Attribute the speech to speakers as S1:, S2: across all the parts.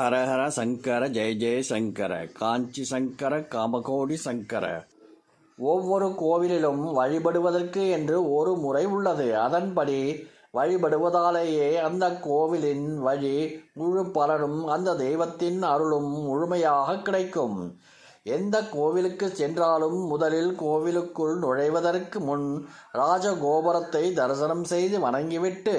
S1: ஹரஹர சங்கர ஜெய ஜெய சங்கர காஞ்சி சங்கர காமகோடி சங்கர. ஒவ்வொரு கோவிலிலும் வழிபடுவதற்கு என்று ஒரு முறை உள்ளது. அதன்படி வழிபடுவதாலேயே அந்த கோவிலின் வழி முழு பலனும் அந்த தெய்வத்தின் அருளும் முழுமையாக கிடைக்கும். எந்த கோவிலுக்கு சென்றாலும் முதலில் கோவிலுக்குள் நுழைவதற்கு முன் ராஜகோபுரத்தை தரிசனம் செய்து வணங்கிவிட்டு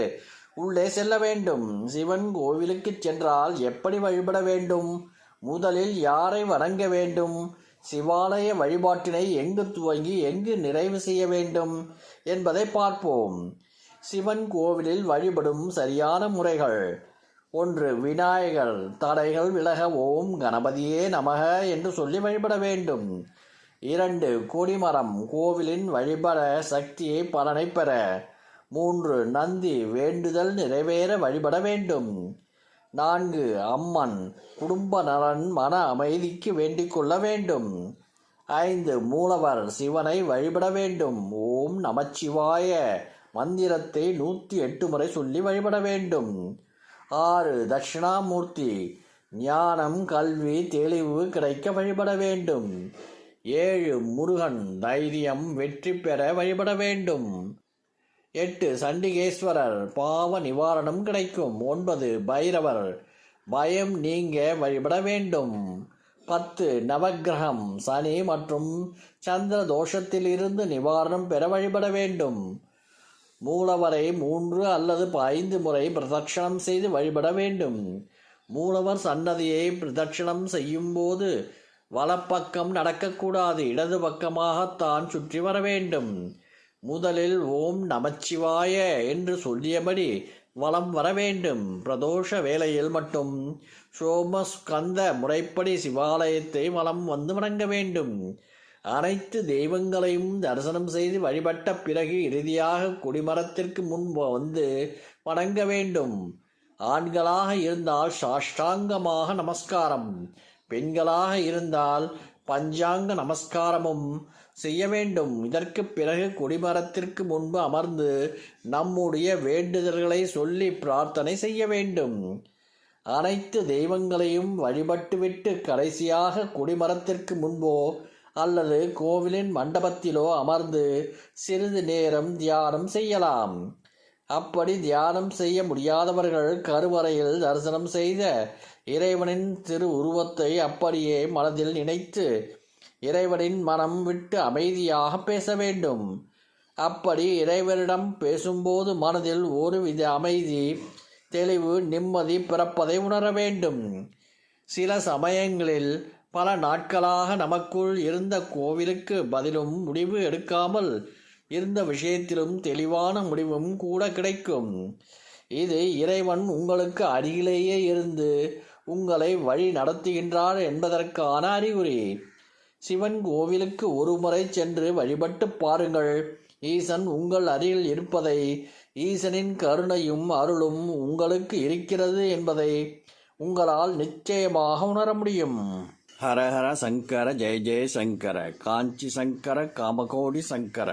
S1: உள்ளே செல்ல வேண்டும். சிவன் கோவிலுக்கு சென்றால் எப்படி வழிபட வேண்டும்? முதலில் யாரை வணங்க வேண்டும்? சிவாலய வழிபாட்டினை எங்கு துவங்கி எங்கு நிறைவு செய்ய வேண்டும் என்பதை பார்ப்போம். சிவன் கோவிலில் வழிபடும் சரியான முறைகள். ஒன்று விநாயகர் தடைகள் விலக ஓம் கணபதியே நமக என்று சொல்லி வழிபட வேண்டும். இரண்டு கொடிமரம் கோவிலின் வழிபட சக்தியை பலனை பெற. மூன்று நந்தி வேண்டுதல் நிறைவேற வழிபட வேண்டும். நான்கு அம்மன் குடும்ப நலன் மன அமைதிக்கு வேண்டிக் கொள்ள வேண்டும். ஐந்து மூலவர் சிவனை வழிபட வேண்டும். ஓம் நமச்சிவாய மந்திரத்தை நூற்றி எட்டு முறை சொல்லி வழிபட வேண்டும். ஆறு தட்சிணாமூர்த்தி ஞானம் கல்வி தெளிவு கிடைக்க வழிபட வேண்டும். ஏழு முருகன் தைரியம் வெற்றி பெற வழிபட வேண்டும். எட்டு சண்டிகேஸ்வரர் பாவ நிவாரணம் கிடைக்கும். ஒன்பது பைரவர் பயம் நீங்க வழிபட வேண்டும். பத்து நவக்கிரகம் சனி மற்றும் சந்திர தோஷத்திலிருந்து நிவாரணம் பெற வழிபட வேண்டும். மூலவரை மூன்று அல்லது ஐந்து முறை பிரதட்சணம் செய்து வழிபட வேண்டும். மூலவர் சன்னதியை பிரதட்சணம் செய்யும்போது வலப்பக்கம் நடக்கக்கூடாது இடது பக்கமாகத்தான் சுற்றி வர வேண்டும். முதலில் ஓம் நமச்சிவாய என்று சொல்லியபடி வலம் வர வேண்டும். பிரதோஷ வேளையில் மட்டும் சோமஸ்கந்த முறைப்படி சிவாலயத்தை வலம் வந்து வணங்க வேண்டும். அனைத்து தெய்வங்களையும் தரிசனம் செய்து வழிபட்ட பிறகு இறுதியாக குடிமரத்திற்கு முன் வந்து வணங்க வேண்டும். ஆண்களாக இருந்தால் சாஷ்டாங்கமாக நமஸ்காரம். பெண்களாக இருந்தால் பஞ்சாங்க நமஸ்காரமும் செய்ய வேண்டும். இதற்கு பிறகு கொடிமரத்திற்கு முன்பு அமர்ந்து நம்முடைய வேண்டுதல்களை சொல்லி பிரார்த்தனை செய்ய வேண்டும். அனைத்து தெய்வங்களையும் வழிபட்டுவிட்டு கடைசியாக கொடிமரத்திற்கு முன்போ அல்லது கோவிலின் மண்டபத்திலோ அமர்ந்து சிறிது நேரம் தியானம் செய்யலாம். அப்படி தியானம் செய்ய முடியாதவர்கள் கருவறையில் தரிசனம் செய்த இறைவனின் திரு உருவத்தை அப்படியே மனதில் நினைத்து இறைவனின் மனம் விட்டு அமைதியாக பேச வேண்டும். அப்படி இறைவனிடம் பேசும்போது மனதில் ஒருவித அமைதி தெளிவு நிம்மதி பிறப்பதை உணர வேண்டும். சில சமயங்களில் பல நாட்களாக நமக்குள் இருந்த கோவிலுக்கு பதிலும் முடிவு எடுக்காமல் இருந்த விஷயத்திலும் தெளிவான முடிவும் கூட கிடைக்கும். இது இறைவன் உங்களுக்கு அருகிலேயே இருந்து உங்களை வழி நடத்துகின்றார் என்பதற்கான அறிகுறி. சிவன் கோவிலுக்கு ஒரு முறை சென்று வழிபட்டு பாருங்கள். ஈசன் உங்கள் அருகில் இருப்பதை ஈசனின் கருணையும் அருளும் உங்களுக்கு இருக்கிறது என்பதை உங்களால் நிச்சயமாக உணர முடியும். ஹரஹர சங்கர ஜெய ஜெய சங்கர காஞ்சி சங்கர காமகோடி சங்கர.